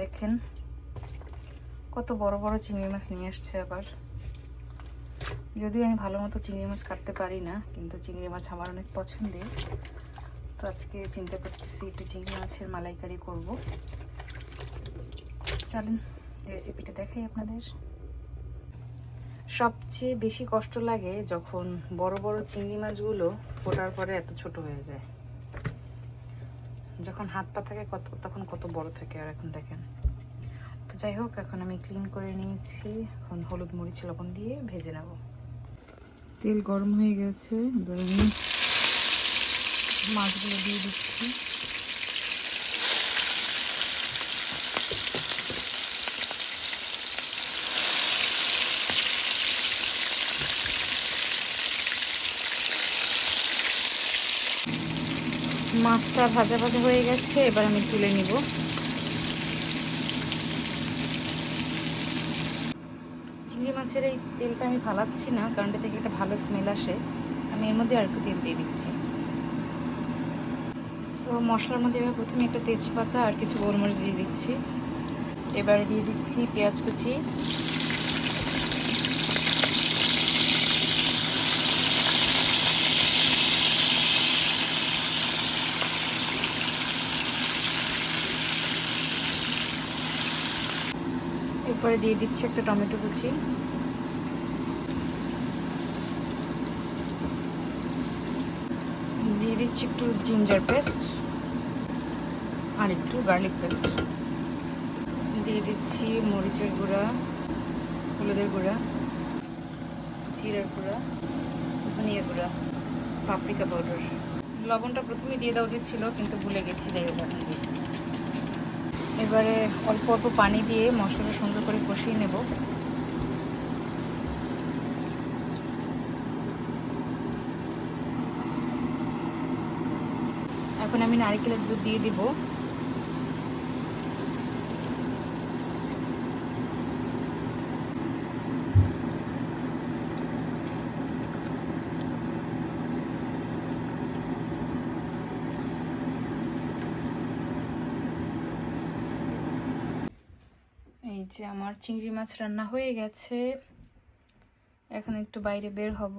দেখেন, কত বড় বড় চিংড়ি মাছ নিয়ে আসছে আবার। যদিও আমি ভালো মতো চিংড়ি মাছ কাটতে পারি না, কিন্তু চিংড়ি মাছ আমার অনেক পছন্দের। তো আজকে চিন্তা করতেছি একটু চিংড়ি মাছের মালাইকারি করব। চলেন, রেসিপিটা দেখাই আপনাদের। সবচেয়ে বেশি কষ্ট লাগে যখন বড় বড় চিংড়ি মাছগুলো ফোটার পরে এত ছোট হয়ে যায়। যখন হাত পা থাকে কত, তখন কত বড় থাকে আর এখন দেখেন। তো যাই হোক, এখন আমি ক্লিন করে নিয়েছি। এখন হলুদ মরিচ, লবণ দিয়ে ভেজে নেব। তেল গরম হয়ে গেছে, এবার আমি মাছগুলো দিয়ে দিচ্ছি। মাছটা ভাজা ভাজা হয়ে গেছে, এবার আমি তুলে নিব। চিংড়ি মাছের এই তেলটা আমি ফালাচ্ছি না, কারণ এটা থেকে একটা ভালো স্মেল আসে। আমি এর মধ্যে আর একটু তেল দিয়ে দিচ্ছি। সো মশলার মধ্যে এবার প্রথমে একটা তেজপাতা আর কিছু গোলমরিচ দিয়ে দিচ্ছি। এবারে দিয়ে দিচ্ছি পেঁয়াজ কুচি। এরপরে দিয়ে দিচ্ছি একটা টমেটো কুচি। দিয়ে দিচ্ছি একটু জিঞ্জার পেস্ট আর একটু গার্লিক পেস্ট দিয়ে দিচ্ছি মরিচের গুঁড়া, হলুদের গুঁড়া, জিরার গুঁড়া, ধনিয়া গুঁড়া পাপরিকা পাউডার লবণটা প্রথমে দিয়ে দেওয়া উচিত ছিল, কিন্তু ভুলে গেছি, যাই হোক দিই এবারে অল্প অল্প পানি দিয়ে মশলাটা সুন্দর করে কষিয়ে নেব। এখন আমি নারিকেলের দুধ দিয়ে দিব। এই যে আমার চিংড়ি মাছ রান্না হয়ে গেছে। এখন একটু বাইরে বের হব।